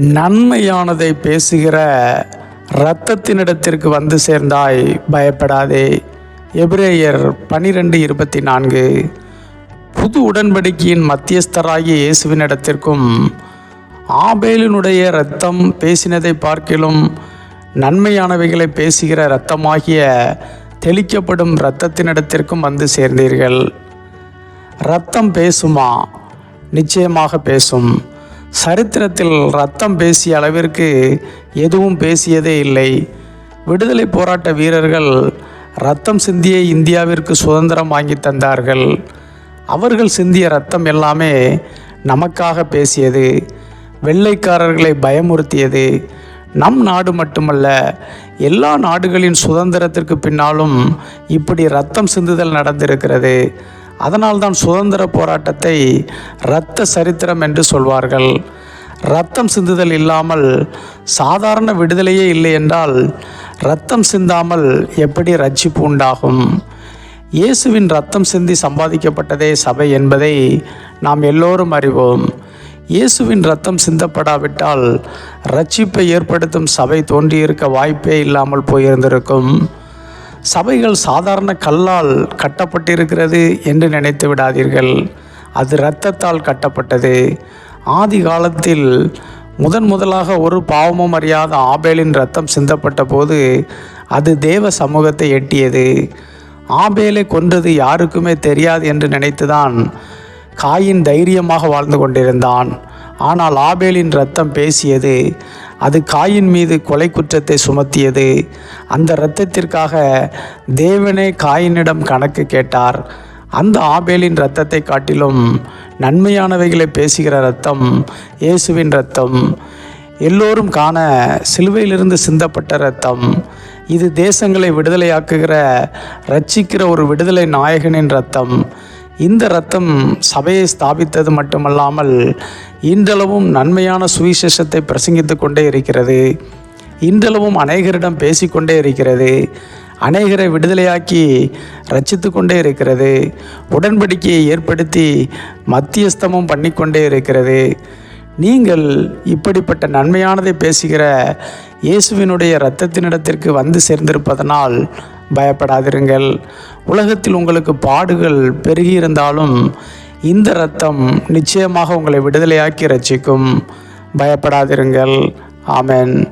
நன்மையானதை பேசுகிற இரத்தத்தினிடத்திற்கு வந்து சேர்ந்தாய் பயப்படாதே. எபிரேயர் பனிரெண்டு இருபத்தி நான்கு புது உடன்படிக்கையின் மத்தியஸ்தராகிய இயேசுவினிடத்திற்கும் ஆபேலினுடைய இரத்தம் பேசினதை பார்க்கிலும் நன்மையானவைகளை பேசுகிற இரத்தமாகிய தெளிக்கப்படும் இரத்தத்தினிடத்திற்கும் வந்து சேர்ந்தீர்கள். ரத்தம் பேசுமா? நிச்சயமாக பேசும். சரித்திரத்தில் ரத்தம் பேசிய அளவிற்கு எதுவும் பேசியதே இல்லை. விடுதலை போராட்ட வீரர்கள் ரத்தம் சிந்திய இந்தியாவிற்கு சுதந்திரம் வாங்கி தந்தார்கள். அவர்கள் சிந்திய ரத்தம் எல்லாமே நமக்காக பேசியது வெள்ளைக்காரர்களை பயமுறுத்தியது. நம் நாடு மட்டுமல்ல எல்லா நாடுகளின் சுதந்திரத்திற்கு பின்னாலும் இப்படி ரத்தம் சிந்துதல் நடந்திருக்கிறது. அதனால்தான் சுதந்திர போராட்டத்தை இரத்த சரித்திரம் என்று சொல்வார்கள். ரத்தம் சிந்துதல் இல்லாமல் சாதாரண விடுதலையே இல்லை என்றால் ரத்தம் சிந்தாமல் எப்படி ரட்சிப்பு உண்டாகும்? இயேசுவின் ரத்தம் சிந்தி சம்பாதிக்கப்பட்டதே சபை என்பதை நாம் எல்லோரும் அறிவோம். இயேசுவின் ரத்தம் சிந்தப்படாவிட்டால் ரட்சிப்பை ஏற்படுத்தும் சபை தோன்றியிருக்க வாய்ப்பே இல்லாமல் போயிருந்திருக்கும். சபைகள் சாதாரண கல்லால் கட்டப்பட்டிருக்கிறது என்று நினைத்து விடாதீர்கள். அது இரத்தத்தால் கட்டப்பட்டது. ஆதி காலத்தில் முதன் முதலாக ஒரு பாவமும் அறியாத ஆபேலின் ரத்தம் சிந்தப்பட்ட போது அது தேவ சமூகத்தை எட்டியது. ஆபேலை கொன்றது யாருக்குமே தெரியாது என்று நினைத்துதான் காயின் தைரியமாக வாழ்ந்து கொண்டிருந்தான். ஆனால் ஆபேலின் ரத்தம் பேசியது அது காயின் மீது கொலை குற்றத்தை சுமத்தியது. அந்த இரத்தத்திற்காக தேவனே காயினிடம் கணக்கு கேட்டார். அந்த ஆபேலின் இரத்தத்தை காட்டிலும் நன்மையானவைகளை பேசுகிற ரத்தம் இயேசுவின் ரத்தம் எல்லோரும் காண சிலுவையிலிருந்து சிந்தப்பட்ட ரத்தம் இது தேசங்களை விடுதலையாக்குகிற ரட்சிக்கிற ஒரு விடுதலை நாயகனின் ரத்தம் இந்த ரத்தம் சபையை ஸ்தாபித்தது மட்டுமல்லாமல் இன்றளவும் நன்மையான சுவிசேஷத்தை பிரசங்கித்து கொண்டே இருக்கிறது. இன்றளவும் அநேகரிடம் பேசிக்கொண்டே இருக்கிறது. அநேகரை விடுதலையாக்கி ரச்சித்து கொண்டே இருக்கிறது. உடன்படிக்கையை ஏற்படுத்தி மத்தியஸ்தமும் பண்ணிக்கொண்டே இருக்கிறது. நீங்கள் இப்படிப்பட்ட நன்மையானதை பேசுகிற இயேசுவினுடைய இரத்தத்தினிடத்திற்கு வந்து சேர்ந்திருப்பதனால் பயப்படாதிருங்கள். உலகத்தில் உங்களுக்கு பாடுகள் பெருகியிருந்தாலும் இந்த இரத்தம் நிச்சயமாக உங்களை விடுதலையாக்கி ரட்சிக்கும் பயப்படாதிருங்கள். ஆமென்.